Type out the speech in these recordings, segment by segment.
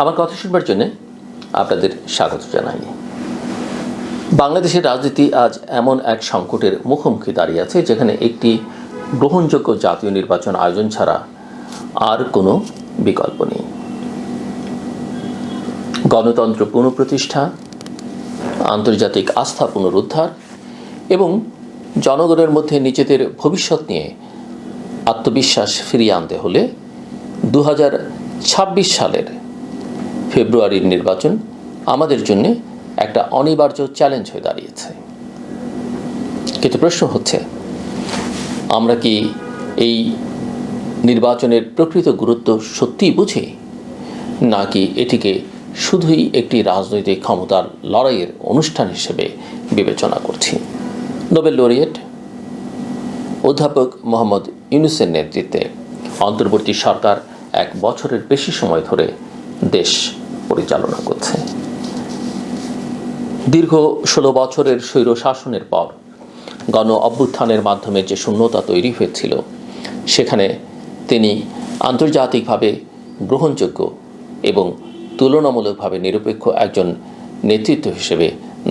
আমার কথা শুনবার জন্য আপনাদের স্বাগত জানাই। বাংলাদেশের রাজনীতি আজ এমন এক সংকটের মুখোমুখি দাঁড়িয়ে আছে, যেখানে একটি গ্রহণযোগ্য জাতীয় নির্বাচন আয়োজন ছাড়া আর কোনো বিকল্প নেই। গণতন্ত্র পুনঃপ্রতিষ্ঠা, আন্তর্জাতিক আস্থা পুনরুদ্ধার এবং জনগণের মধ্যে নিজেদের ভবিষ্যৎ নিয়ে আত্মবিশ্বাস ফিরিয়ে আনতে হলে দু হাজার ছাব্বিশ সালের ফেব্রুয়ারির নির্বাচন আমাদের জন্য একটা অনিবার্য চ্যালেঞ্জ হয়ে দাঁড়িয়েছে। কিন্তু প্রশ্ন হচ্ছে, আমরা কি এই নির্বাচনের প্রকৃত গুরুত্ব সত্যিই বুঝি? নাকি এটিকে শুধুই একটি রাজনৈতিক ক্ষমতার লড়াইয়ের অনুষ্ঠান হিসেবে বিবেচনা করছি? নোবেল লরিয়েট অধ্যাপক মোহাম্মদ ইউনুসের নেতৃত্বে অন্তর্বর্তী সরকার এক বছরের বেশি সময় ধরে দেশ পরিচালনা করছে। দীর্ঘ ষোলো বছরের স্বৈর শাসনের পর গণ অভ্যুত্থানের মাধ্যমে যে শূন্যতা তৈরি হয়েছিল, সেখানে তিনি আন্তর্জাতিকভাবে গ্রহণযোগ্য এবং তুলনামূলকভাবে নিরপেক্ষ একজন নেতৃত্ব হিসেবে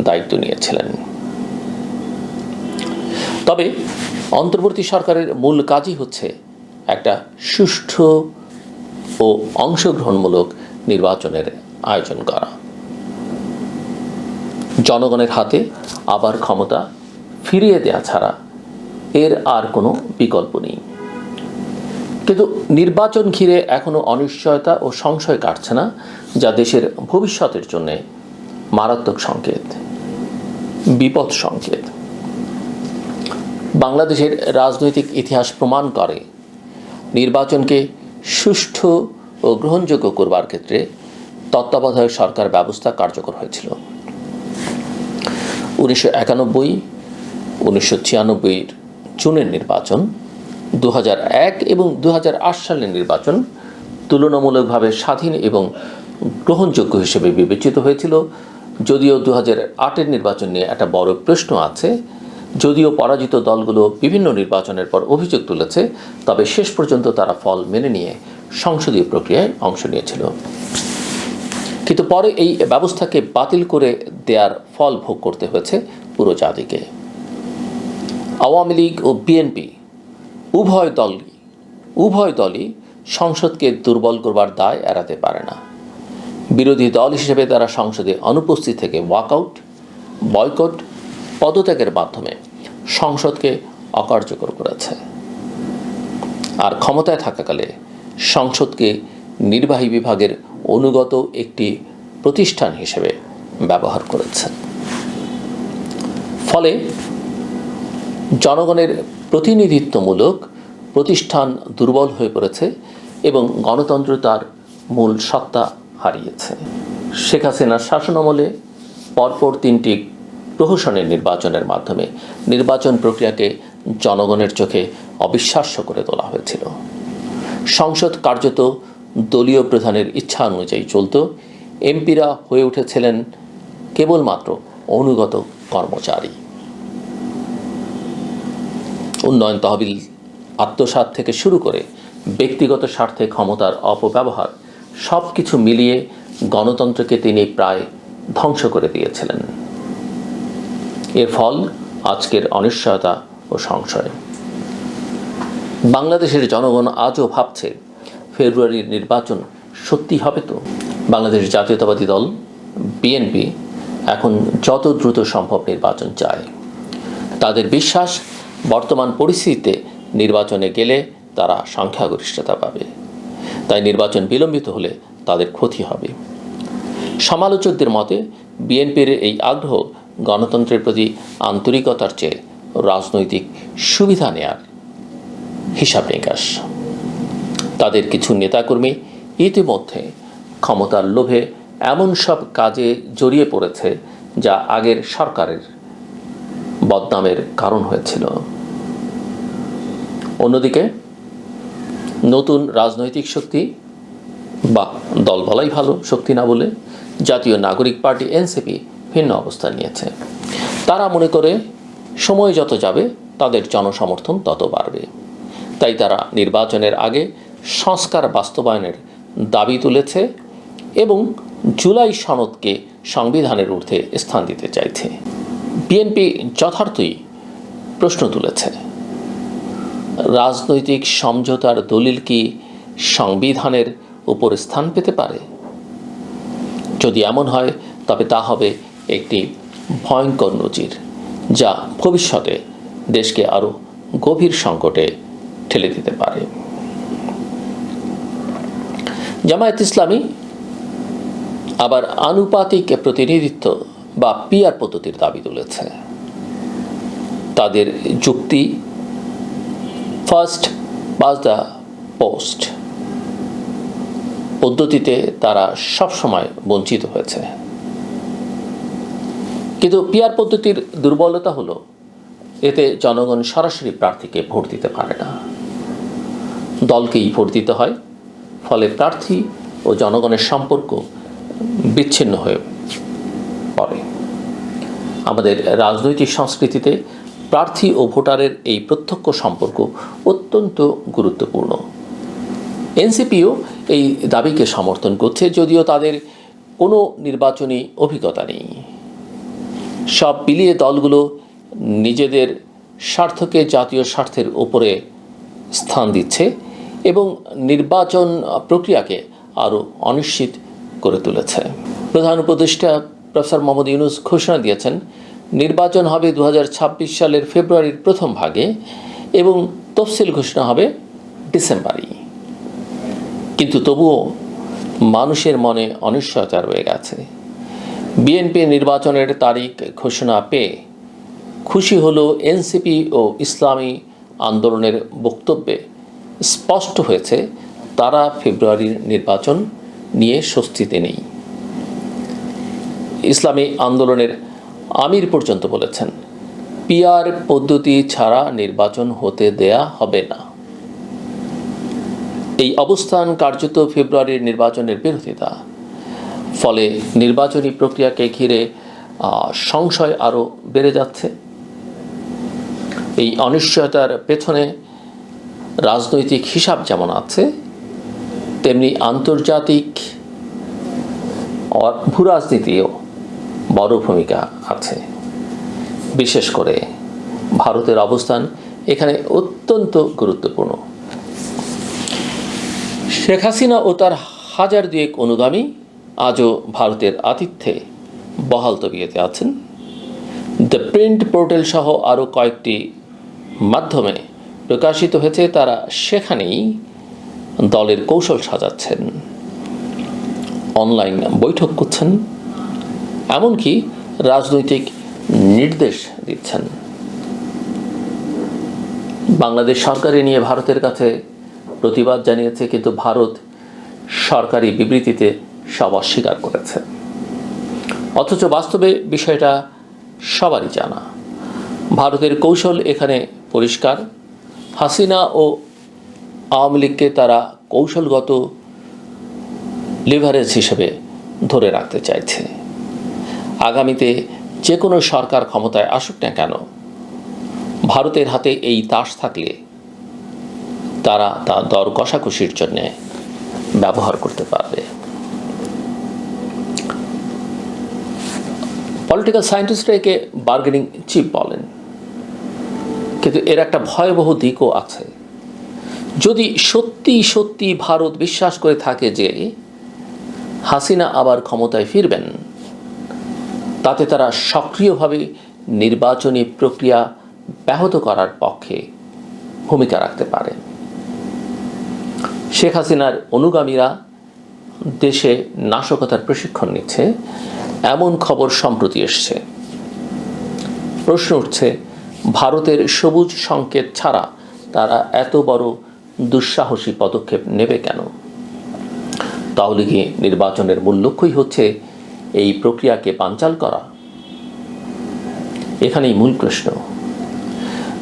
দায়িত্ব নিয়েছিলেন। তবে অন্তর্বর্তী সরকারের মূল কাজই হচ্ছে একটা সুষ্ঠু ও অংশগ্রহণমূলক নির্বাচনের আয়োজন করা। জনগণের হাতে আবার ক্ষমতা ফিরিয়ে দেয়া ছাড়া এর আর কোনো বিকল্প নেই। কিন্তু নির্বাচন ঘিরে এখনও অনিশ্চয়তা ও সংশয় কাটছে না, যা দেশের ভবিষ্যতের জন্য মারাত্মক সংকেত, বিপদ সংকেত। বাংলাদেশের রাজনৈতিক ইতিহাস প্রমাণ করে, নির্বাচনকে সুষ্ঠু ও গ্রহণযোগ্য করবার ক্ষেত্রে তত্ত্বাবধায়ক সরকার ব্যবস্থা কার্যকর হয়েছিল। উনিশশো একানব্বই, উনিশশো ছিয়ানব্বইয়ের জুনের নির্বাচন দু এক এবং দু হাজার আট সালের নির্বাচন তুলনামূলকভাবে স্বাধীন এবং গ্রহণযোগ্য হিসেবে বিবেচিত হয়েছিল। যদিও দু হাজার আটের নির্বাচন নিয়ে একটা বড় প্রশ্ন আছে, যদিও পরাজিত দলগুলো বিভিন্ন নির্বাচনের পর অভিযোগ তুলেছে, তবে শেষ পর্যন্ত তারা ফল মেনে নিয়ে সংসদীয় প্রক্রিয়ায় অংশ নিয়েছিল। কিন্তু পরে এই ব্যবস্থাকে বাতিল করে দেওয়ার ফল ভোগ করতে হয়েছে পুরো জাতিকে। আওয়ামী লীগ ও বিএনপি, উভয় দলই উভয় দলই সংসদকে দুর্বল করবার দায় এড়াতে পারে না। বিরোধী দল হিসেবে তারা সংসদে অনুপস্থিত থেকে ওয়াকআউট, বয়কট, পদত্যাগের মাধ্যমে সংসদকে অকার্যকর করেছে। আর ক্ষমতায় থাকাকালে সংসদকে নির্বাহী বিভাগের অনুগত একটি প্রতিষ্ঠান হিসেবে ব্যবহার করেছেন। ফলে জনগণের প্রতিনিধিত্বমূলক প্রতিষ্ঠান দুর্বল হয়ে পড়েছে এবং গণতন্ত্র তার মূল সত্তা হারিয়েছে। শেখ হাসিনার শাসনামলে পরপর তিনটি প্রহসনের নির্বাচনের মাধ্যমে নির্বাচন প্রক্রিয়াকে জনগণের চোখে অবিশ্বাস্য করে তোলা হয়েছিল। সংসদ কার্যত দলীয় প্রধানের ইচ্ছা অনুযায়ী চলত। এমপিরা হয়ে উঠেছিলেন কেবলমাত্র অনুগত কর্মচারী। উন্নয়ন তহবিল আত্মসাত থেকে শুরু করে ব্যক্তিগত স্বার্থে ক্ষমতার অপব্যবহার সব কিছু মিলিয়ে গণতন্ত্রকে তিনি প্রায় ধ্বংস করে দিয়েছিলেন। এর ফল আজকের অনিশ্চয়তা ও সংশয়। বাংলাদেশের জনগণ আজও ভাবছে ফেব্রুয়ারির নির্বাচন সত্যি হবে তো? বাংলাদেশ জাতীয়তাবাদী দল, বিএনপি, এখন যত দ্রুত সম্ভব নির্বাচন চায়। তাদের বিশ্বাস, বর্তমান পরিস্থিতিতে নির্বাচনে গেলে তারা সংখ্যাগরিষ্ঠতা পাবে। তাই নির্বাচন বিলম্বিত হলে তাদের ক্ষতি হবে। সমালোচকদের মতে, বিএনপির এই আগ্রহ গণতন্ত্রের প্রতি আন্তরিকতার চেয়ে রাজনৈতিক সুবিধা নেয়ার হিসাব নিকাশ। তাদের কিছু নেতাকর্মী ইতিমধ্যে ক্ষমতার লোভে এমন সব কাজে জড়িয়ে পড়েছে যা আগের সরকারের বদনামের কারণ হয়েছিল। অন্যদিকে, নতুন রাজনৈতিক শক্তি বা দল বলাই ভালো শক্তি না বলে জাতীয় নাগরিক পার্টি এনসিপি ভিন্ন অবস্থান নিয়েছে। তারা মনে করে, সময় যত যাবে, তাদের জনসমর্থন তত বাড়বে। তাই তারা নির্বাচনের আগে সংস্কার বাস্তবায়নের দাবি তুলেছে এবং জুলাই সনদকে সংবিধানের ঊর্ধ্বে স্থান দিতে চাইছে। বিএনপি যথার্থই প্রশ্ন তুলেছে, রাজনৈতিক সমঝোতার দলিল কি সংবিধানের উপর স্থান পেতে পারে? যদি এমন হয়, তবে তা হবে একটি ভয়ঙ্কর নজির, যা ভবিষ্যতে দেশকে আরও গভীর সংকটে ঠেলে দিতে পারে। জামায়াত ইসলামী আবার আনুপাতিক প্রতিনিধিত্ব বা পিয়ার পদ্ধতির দাবি তুলেছে। তাদের যুক্তি ফার্স্ট বাজ দ্য পোস্ট পদ্ধতিতে তারা সবসময় বঞ্চিত হয়েছে। কিন্তু পিয়ার পদ্ধতির দুর্বলতা হলো, এতে জনগণ সরাসরি প্রার্থীকে ভোট দিতে পারে না। দলকেই ভোট দিতে হয়। ফলে প্রার্থী ও জনগণের সম্পর্ক বিচ্ছিন্ন হয়ে পড়ে। আমাদের রাজনৈতিক সংস্কৃতিতে প্রার্থী ও ভোটারের এই প্রত্যক্ষ সম্পর্ক অত্যন্ত গুরুত্বপূর্ণ। এনসিপিও এই দাবিকে সমর্থন করছে, যদিও তাদের কোনো নির্বাচনী অভিজ্ঞতা নেই। সব মিলিয়ে দলগুলো নিজেদের স্বার্থকে জাতীয় স্বার্থের উপরে স্থান দিচ্ছে। এবং নির্বাচন প্রক্রিয়াকে আরও অনিশ্চিত করে তুলেছে। প্রধান উপদেষ্টা প্রফেসর মোহাম্মদ ইউনুস ঘোষণা দিয়েছেন, নির্বাচন হবে দু হাজার ছাব্বিশ সালের ফেব্রুয়ারির প্রথম ভাগে এবং তফসিল ঘোষণা হবে ডিসেম্বরেই। কিন্তু তবুও মানুষের মনে অনিশ্চয়তা রয়ে গেছে। বিএনপি নির্বাচনের তারিখ ঘোষণা পেয়ে খুশি হল এনসিপি ও ইসলামী আন্দোলনের বক্তব্যে স্পষ্ট হয়েছে, তারা ফেব্রুয়ারির নির্বাচন নিয়ে স্বস্তিতে নেই। ইসলামী আন্দোলনের আমির পর্যন্ত বলেছেন পিআর পদ্ধতি ছাড়া নির্বাচন হতে দেয়া হবে না। এই অবস্থান কার্যত ফেব্রুয়ারির নির্বাচনের বিরোধিতা। ফলে নির্বাচনী প্রক্রিয়াকে ঘিরে সংশয় আরও বেড়ে যাচ্ছে। এই অনিশ্চয়তার পেছনে রাজনৈতিক হিসাব যেমন আছে, তেমনি আন্তর্জাতিক ভূরাজনীতিও বড় ভূমিকা আছে। বিশেষ করে ভারতের অবস্থান এখানে অত্যন্ত গুরুত্বপূর্ণ। শেখ হাসিনা ও তার হাজার দুয়েক অনুগামী আজও ভারতের আতিথ্যে বহাল তবিয়েতে আছেন। দ্য প্রিন্ট পোর্টাল সহ আরও কয়েকটি মাধ্যমে প্রকাশিত হয়েছে, তারা সেখানেই দলের কৌশল সাজাচ্ছেন। অনলাইন বৈঠক করছেন, এমনকি রাজনৈতিক নির্দেশ দিচ্ছেন। বাংলাদেশ সরকারে নিয়ে ভারতের কাছে প্রতিবাদ জানিয়েছে, কিন্তু ভারত সরকারি বিবৃতিতে সব অস্বীকার করেছে। অথচ বাস্তবে বিষয়টা সবারই জানা। ভারতের কৌশল এখানে পরিষ্কার হাসিনা ও আওয়ামী লীগকে তারা কৌশলগত লিভারেজ হিসেবে ধরে রাখতে চাইছে। আগামীতে যে কোনো সরকার ক্ষমতায় আসুক না কেন, ভারতের হাতে এই তাস থাকলে তারা তা দর কষাকষির জন্য ব্যবহার করতে পারবে। পলিটিক্যাল সায়েন্টিস্টরা একে বার্গেনিং চিপ বলেন। কিন্তু এর একটা ভয়াবহ দিকও আছে। যদি সত্যি সত্যি ভারত বিশ্বাস করে থাকে যে হাসিনা আবার ক্ষমতায় ফিরবেন, তাতে তারা সক্রিয়ভাবে নির্বাচনী প্রক্রিয়া ব্যাহত করার পক্ষে ভূমিকা রাখতে পারে। শেখ হাসিনার অনুগামীরা দেশে নাশকতার প্রশিক্ষণ নিচ্ছে, এমন খবর সম্প্রতি এসছে। প্রশ্ন উঠছে ভারতের সবুজ সংকেত ছাড়া তারা এত বড় দুঃসাহসী পদক্ষেপ নেবে কেন? তাহলে কি নির্বাচনের মূল লক্ষ্যই হচ্ছে এই প্রক্রিয়াকে পাঞ্চাল করা? এখানেই মূল প্রশ্ন।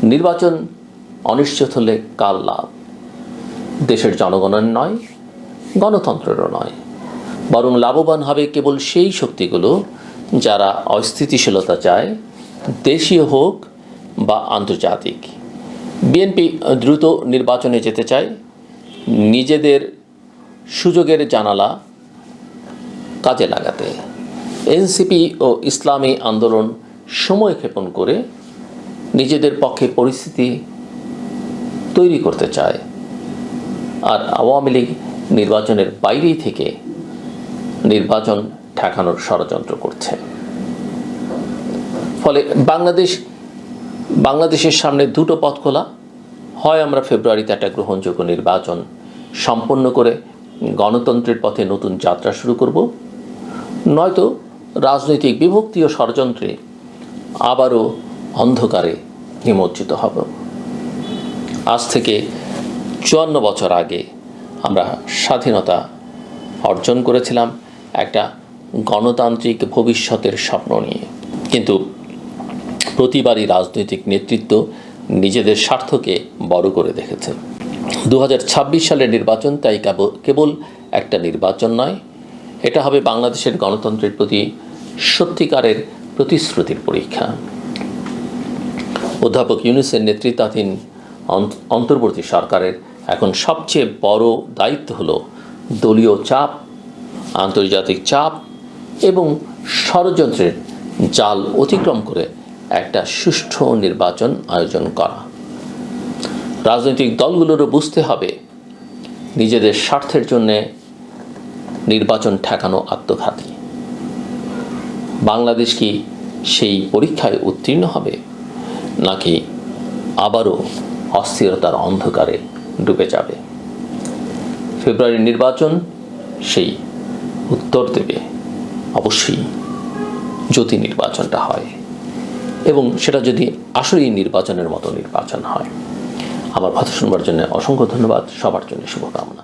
নির্বাচন অনিশ্চিত হলে কাল লাভ? দেশের জনগণের নয়, গণতন্ত্রেরও নয়। বরং লাভবান হবে কেবল সেই শক্তিগুলো যারা অস্থিতিশীলতা চায়। দেশীয় হোক বা আন্তর্জাতিক। বিএনপি দ্রুত নির্বাচনে যেতে চায়। নিজেদের সুযোগের জানালা কাজে লাগাতে। এনসিপি ও ইসলামী আন্দোলন সময় ক্ষেপণ করে নিজেদের পক্ষে পরিস্থিতি তৈরি করতে চায়। আর আওয়ামী লীগ নির্বাচনের বাইরেই থেকে নির্বাচন ঠেকানোর ষড়যন্ত্র করছে। ফলে বাংলাদেশ বাংলাদেশের সামনে দুটো পথ খোলা। হয় আমরা ফেব্রুয়ারিতে একটা গ্রহণযোগ্য নির্বাচন সম্পন্ন করে গণতন্ত্রের পথে নতুন যাত্রা শুরু করব, নয়তো রাজনৈতিক বিভক্তি ও ষড়যন্ত্রে আবারও অন্ধকারে নিমজ্জিত হব। আজ থেকে চুয়ান্ন বছর আগে আমরা স্বাধীনতা অর্জন করেছিলাম একটা গণতান্ত্রিক ভবিষ্যতের স্বপ্ন নিয়ে। কিন্তু প্রতিবারই রাজনৈতিক নেতৃত্ব নিজেদের স্বার্থকে বড় করে দেখেছে। দু হাজার ছাব্বিশ সালের নির্বাচন তাই কেবল- একটা নির্বাচন নয়, এটা হবে বাংলাদেশের গণতন্ত্রের প্রতি সত্যিকারের প্রতিশ্রুতির পরীক্ষা। অধ্যাপক ইউনুসের নেতৃত্বাধীন অন্ত- অন্তর্বর্তী সরকারের এখন সবচেয়ে বড় দায়িত্ব হলো দলীয় চাপ, আন্তর্জাতিক চাপ এবং ষড়যন্ত্রের জাল অতিক্রম করে একটা সুষ্ঠু নির্বাচন আয়োজন করা। রাজনৈতিক দলগুলোরও বুঝতে হবে, নিজেদের স্বার্থের জন্যে নির্বাচন ঠেকানো আত্মঘাতী। বাংলাদেশ কি সেই পরীক্ষায় উত্তীর্ণ হবে, নাকি আবারও অস্থিরতার অন্ধকারে ডুবে যাবে? ফেব্রুয়ারি নির্বাচন সেই উত্তর দেবে। অবশ্যই যদি নির্বাচনটা হয়। এবং সেটা যদি আসলেই নির্বাচনের মতো নির্বাচন হয়। আমার কথা শুনবার জন্য অসংখ্য ধন্যবাদ। সবার জন্য শুভকামনা।